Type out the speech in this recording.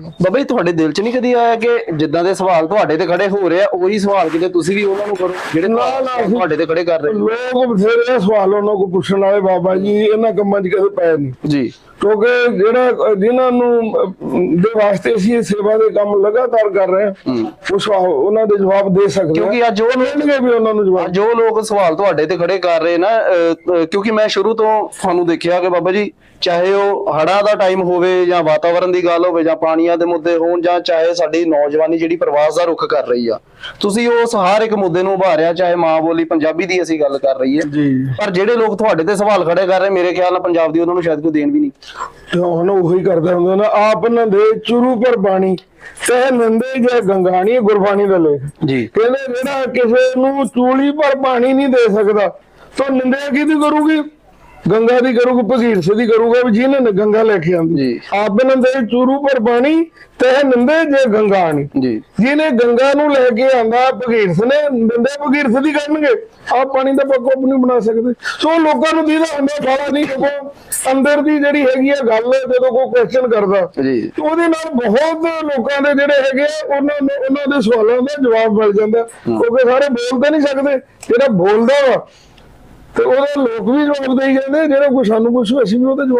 ਬਾਬਾ ਜੀ ਤੁਹਾਡੇ ਦਿਲ 'ਚ ਨਹੀਂ ਕਦੀ ਆਇਆ ਕਿ ਜਿੱਦਾਂ ਦੇ ਸਵਾਲ ਤੁਹਾਡੇ ਤੇ ਖੜੇ ਹੋ ਰਹੇ ਆ ਉਹੀ ਸਵਾਲ ਕਿਤੇ ਤੁਸੀਂ ਵੀ ਉਹਨਾਂ ਨੂੰ ਕਰੋ ਜਿਹੜੇ ਤੁਹਾਡੇ ਤੇ ਖੜੇ ਕਰ ਰਹੇ ਲੋਕ ਬਥੇਰੇ ਸਵਾਲ ਉਹਨਾਂ ਕੋ ਪੁੱਛਣ ਵਾਲੇ ਬਾਬਾ ਜੀ ਇਹਨਾਂ ਕੰਮਾਂ 'ਚ ਕਦੇ ਪਏ ਨਹੀਂ। ਜੀ। ਕਿਉਂਕਿ ਜਿਹੜਾ ਜਿਨ੍ਹਾਂ ਨੂੰ ਦੇ ਵਾਸਤੇ ਅਸੀਂ ਇਹ ਸੇਵਾ ਦੇ ਕੰਮ ਲਗਾਤਾਰ ਕਰ ਰਹੇ ਹਾਂ ਉਹ ਸਵਾ- ਉਹਨਾਂ ਦੇ ਜਵਾਬ ਦੇ ਸਕਦੇ ਕਿਉਂਕਿ ਅੱਜ ਉਹ ਮਿਲਣਗੇ ਵੀ ਉਹਨਾਂ ਨੂੰ ਜਵਾਬ। ਜੋ ਲੋਕ ਸਵਾਲ ਤੁਹਾਡੇ ਤੇ ਖੜੇ ਕਰ ਰਹੇ ਨਾ ਕਿਉਂਕਿ ਮੈਂ ਸ਼ੁਰੂ ਤੋਂ ਤੁਹਾਨੂੰ ਦੇਖਿਆ ਕਿ ਬਾਬਾ ਜੀ ਚਾਹੇ ਉਹ ਹੜ੍ਹਾਂ ਦਾ ਟਾਈਮ ਹੋਵੇ ਜਾਂ ਵਾਤਾਵਰਣ ਦੀ ਗੱਲ ਹੋਵੇ ਜਾਂ ਪਾਣੀਆਂ ਦੇ ਮੁੱਦੇ ਹੋਣ ਜਾਂ ਚਾਹੇ ਸਾਡੀ ਨੌਜਵਾਨੀ ਜਿਹੜੀ ਪ੍ਰਵਾਸ ਦਾ ਰੁਖ ਕਰ ਰਹੀ ਆ ਤੁਸੀਂ ਉਸ ਹਰ ਇੱਕ ਮੁੱਦੇ ਨੂੰ ਉਭਾਰਿਆ ਚਾਹੇ ਮਾਂ ਬੋਲੀ ਪੰਜਾਬੀ ਦੀ ਅਸੀਂ ਗੱਲ ਕਰ ਰਹੀ ਹੈ ਪਰ ਜਿਹੜੇ ਲੋਕ ਤੁਹਾਡੇ ਤੇ ਸਵਾਲ ਖੜੇ ਕਰ ਰਹੇ ਮੇਰੇ ਖਿਆਲ ਨਾਲ ਪੰਜਾਬ ਦੀ ਉਹਨਾਂ ਨੂੰ ਸ਼ਾਇਦ ਕੋਈ ਦੇਣ ਵੀ ਨਹੀਂ। ਤੇ ਹੁਣ ਉਹੀ ਕਰਦੇ ਹੁੰਦੇ ਨਾ ਆਪ ਨੰਦੇ ਚੁਰੂ ਪਰ ਬਾਣੀ ਤੇ ਨੰਦੇ ਜੇ ਗੰਗਾਣੀ ਗੁਰਬਾਣੀ ਦਾ ਲੇਖ। ਜੀ। ਕਹਿੰਦੇ ਜਿਹੜਾ ਕਿਸੇ ਨੂੰ ਚੂਲੀ ਪਰ ਪਾਣੀ ਨਹੀਂ ਦੇ ਸਕਦਾ ਤਾਂ ਨਿੰਦਿਆ ਕਿਹਦੀ ਕਰੂਗੀ? ਗੰਗਾ ਦੀ ਕਰੂਗੀ ਭਗੀਰ ਸੇ ਦੀ ਕਰੂਗਾ ਵੀ ਜਿਹਨੇ ਨੇ ਗੰਗਾ ਲੈ ਕੇ ਆਂਦੀ। ਜੀ। ਆਪ ਨੰਦੇ ਚੂਰੂ ਪਰ ਬਾਣੀ ਤੇ ਨੰਦੇ ਜੇ ਗੰਗਾ ਆਣੀ। ਜੀ। ਜਿਹਨੇ ਗੰਗਾ ਨੂੰ ਲੈ ਕੇ ਆਂਦਾ ਭਗੀਰ ਸੇ ਨੇ ਨੰਦੇ ਭਗੀਰ ਸੇ ਦੀ ਕਰਨਗੇ। ਆਪ ਪਾਣੀ ਦਾ ਪੱਕੋ ਨਹੀਂ ਬਣਾ ਸਕਦੇ। ਸੋ ਲੋਕਾਂ ਨੂੰ ਦੀਦਾ ਹੁੰਦਾ ਫਾਲਾ ਨਹੀਂ ਦੇਖੋ ਅੰਦਰ ਦੀ ਜਿਹੜੀ ਹੈਗੀ ਆ ਗੱਲ ਜਦੋਂ ਕੋਈ ਕੁਐਸਚਨ ਕਰਦਾ ਉਹਦੇ ਨਾਲ ਬਹੁਤ ਲੋਕਾਂ ਦੇ ਜਿਹੜੇ ਹੈਗੇ ਆ, ਉਹਨਾਂ ਨੂੰ ਉਹਨਾਂ ਦੇ ਸਵਾਲਾਂ ਦਾ ਜਵਾਬ ਮਿਲ ਜਾਂਦਾ। ਕਿਉਂਕਿ ਸਾਰੇ ਬੋਲ ਤਾਂ ਨਹੀਂ ਸਕਦੇ। ਜਿਹੜਾ ਬੋਲਦਾ ਵਾ ਤੇ ਉਹਦੇ ਲੋਕ ਵੀ ਜਵਾਬ ਦੇਈ ਜਾਂਦੇ ਜਿਹੜਾ ਕੋਈ ਸਾਨੂੰ ਪੁੱਛੋ, ਅਸੀਂ ਵੀ ਉਹਦੇ ਜਵਾਬ